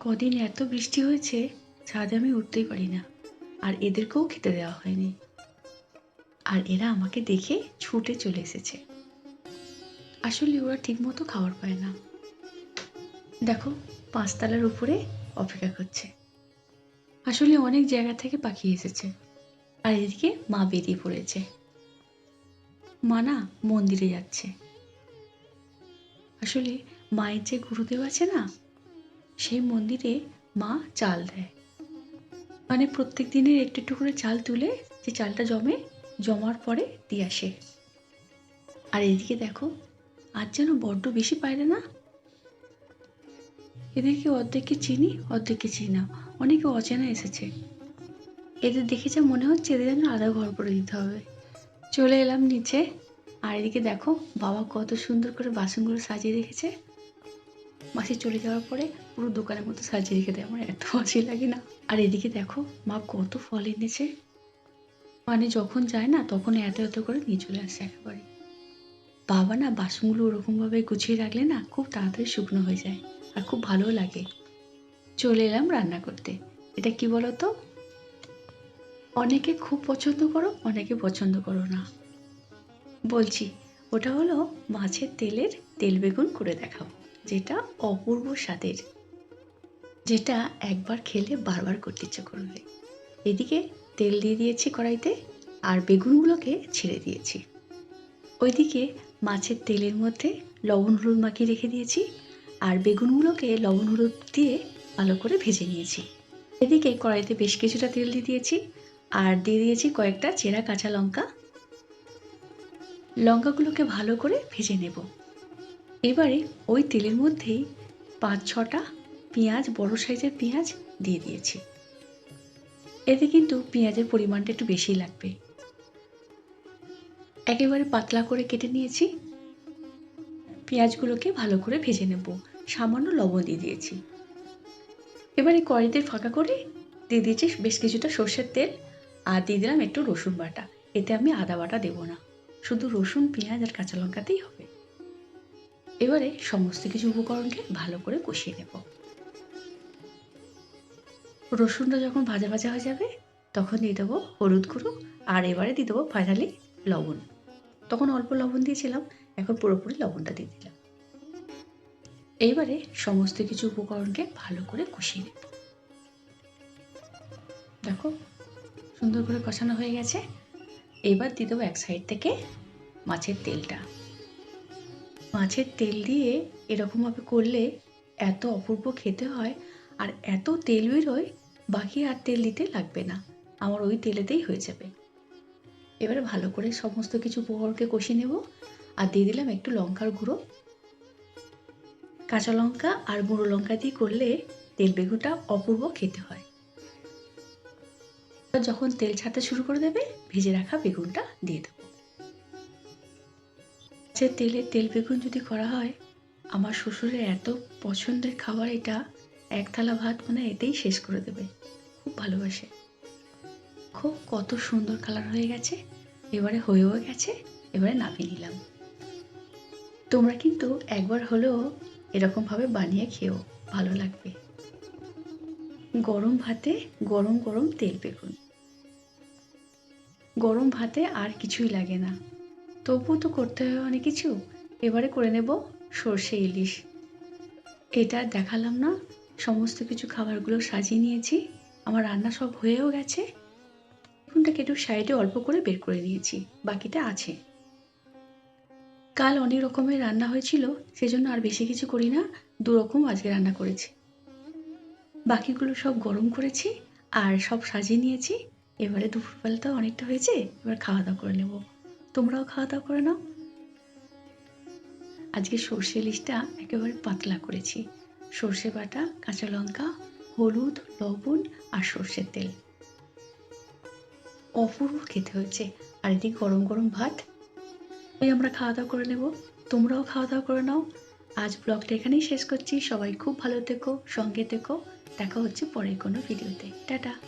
কদিন এত বৃষ্টি হয়েছে, ছাদে আমি উঠতেই পারি না। আর এদেরকেও খেতে দেওয়া হয়নি। আর এরা আমাকে দেখে ছুটে চলে এসেছে। আসলে ওরা ঠিকমতো খাবার পায় না। দেখো, পাঁচতলার উপরে অপেক্ষা করছে। আসলে অনেক জায়গা থেকে পাখি এসেছে। আর এদিকে মা বেরিয়ে পড়েছে। মা না মন্দিরে যাচ্ছে। আসলে মায়ের যে গুরুদেব আছে না সেই মন্দিরে মা চাল দেয়। মানে প্রত্যেক দিনের একটু একটু করে চাল তুলে যে চালটা জমে, জমার পরে দিয়ে আসে। আর এদিকে দেখো আজ যেন বড্ড বেশি পায়রে না? এদেরকে অর্ধেককে চিনি অর্ধেককে চিনি। না অনেকে অচেনা এসেছে। এদের দেখে যা মনে হচ্ছে এদের যেন আধা ঘর করে দিতে হবে। চলে এলাম নিচে। আর এদিকে দেখো, বাবা কত সুন্দর করে বাসনগুলো সাজিয়ে রেখেছে। মাসি চলে যাওয়ার পরে পুরো দোকানের মতো সাজিয়ে রেখে দেয়। আমার এত হাসি লাগে না। আর এদিকে দেখো, মা কত ফল এনেছে। মানে যখন যায় না তখন এত এত করে নিয়ে চলে আসে একেবারে। বাবা না বাসনগুলো ওরকমভাবে গুছিয়ে রাখলে না খুব তাড়াতাড়ি শুকনো হয়ে যায় আর খুব ভালোও লাগে। চলে এলাম রান্না করতে। এটা কি বলো তো অনেকে খুব পছন্দ করো, অনেকে পছন্দ করো না। বলছি, ওটা হলো মাছের তেলের তেল বেগুন করে দেখাবো যেটা অপূর্ব স্বাদের, যেটা একবার খেলে বারবার করতে ইচ্ছে করবে এদিকে তেল দিয়ে দিয়েছি কড়াইতে আর বেগুনগুলোকে ছেড়ে দিয়েছি। ওইদিকে মাছের তেলের মধ্যে লবণ হলুদ মাখিয়ে রেখে দিয়েছি আর বেগুনগুলোকে লবণ হলুদ দিয়ে ভালো করে ভেজে নিয়েছি। এদিকে কড়াইতে বেশ কিছুটা তেল দিয়ে দিয়েছি আর দিয়ে দিয়েছি কয়েকটা চেরা কাঁচা লঙ্কা। লঙ্কাগুলোকে ভালো করে ভেজে নেব। এবারে ওই তেলের মধ্যেই পাঁচ ছটা পেঁয়াজ, বড় সাইজের পেঁয়াজ দিয়ে দিয়েছি। এতে কিন্তু পেঁয়াজের পরিমাণটা একটু বেশি লাগবে। একেবারে পাতলা করে কেটে নিয়েছি। পেঁয়াজগুলোকে ভালো করে ভেজে নেব। সামান্য লবণ দিয়ে দিয়েছি। এবারে কড়াইতে ফাঁকা করে দিয়ে দিয়েছি বেশ কিছুটা সর্ষের তেল আর দিয়ে দিলাম একটু রসুন বাটা। এতে আমি আদা বাটা দেবো না। শুধু রসুন, পেঁয়াজ আর কাঁচা লঙ্কাতেই হবে। এবারে সমস্ত কিছু উপকরণকে ভালো করে কষিয়ে নেব। রসুনটা যখন ভাজা ভাজা হয়ে যাবে, তখন দিয়ে দেবো হলুদ গুঁড়ো আর এবারে দিয়ে দেবো ফাইনালি লবণ। তখন অল্প লবণ দিয়েছিলাম, এখন পুরোপুরি লবণটা দিয়ে দিলাম। এইবারে সমস্ত কিছু উপকরণকে ভালো করে কষিয়ে নেব। দেখো, সুন্দর করে কষানো হয়ে গেছে। এবার দিয়ে দেবো এক সাইড থেকে মাছের তেলটা। মাছের তেল দিয়ে এরকমভাবে করলে এত অপূর্ব খেতে হয় আর এত তেল বেরোয় বাকি আর তেল দিতে লাগবে না। আমার ওই তেলেতেই হয়ে যাবে। এবারে ভালো করে সমস্ত কিছু উপকরণকে কষিয়ে নেব আর দিয়ে দিলাম একটু লঙ্কার গুঁড়ো। কাঁচা লঙ্কা আর গুঁড়ো লঙ্কা দিয়ে করলে তেল বেগুনটা অপূর্ব খেতে হয়। যখন তেল ছাড়তে শুরু করে দেবে, ভেজে রাখা বেগুনটা দিয়ে দেবো। যে তেলে তেল বেগুন যদি করা হয়, আমার শ্বশুরের এত পছন্দের খাবার এটা এক থালা ভাত মানে এতেই শেষ করে দেবে। খুব ভালোবাসে। খুব কত সুন্দর কালার হয়ে গেছে, এবারে হয়েও গেছে, এবারে নামিয়ে নিলাম। তোমরা কিন্তু একবার হলেও এরকমভাবে বানিয়ে খেও, ভালো লাগবে। গরম ভাতে গরম গরম তেল বেগুন। গরম ভাতে আর কিছুই লাগে না। তবুও তো করতে হবে অনেক কিছু। এবারে করে নেব সর্ষে ইলিশ। এটা দেখালাম না। সমস্ত কিছু খাবারগুলো সাজিয়ে নিয়েছি। আমার রান্না সব হয়েও গেছে। বেগুনটাকে একটু সাইডে অল্প করে বের করে নিয়েছি। বাকিটা আছে। কাল অনেক রকমের রান্না হয়েছিল, সেজন্য আর বেশি কিছু করি না। দু রকম আজকে রান্না করেছি। বাকিগুলো সব গরম করেছি আর সব সাজিয়ে নিয়েছি। এবারে দুপুরবেলাটাও অনেকটা হয়েছে, এবার খাওয়া দাওয়া করে নেব। তোমরাও খাওয়া দাওয়া করে নাও। আজকে সর্ষে ইলিশটা একেবারে পাতলা করেছি। সর্ষে বাটা, কাঁচা লঙ্কা, হলুদ, লবণ আর সর্ষের তেল। অপূর্ব খেতে হয়েছে। আর এদিকে গরম গরম ভাত। ওই আমরা খাওয়া দাওয়া করে নেব। তোমরাও খাওয়া দাওয়া করে নাও। আজ ব্লগটা এখানেই শেষ করছি। সবাই খুব ভালো থেকো, সঙ্গে থেকো। দেখা হচ্ছে পরের কোনো ভিডিওতে। টাটা।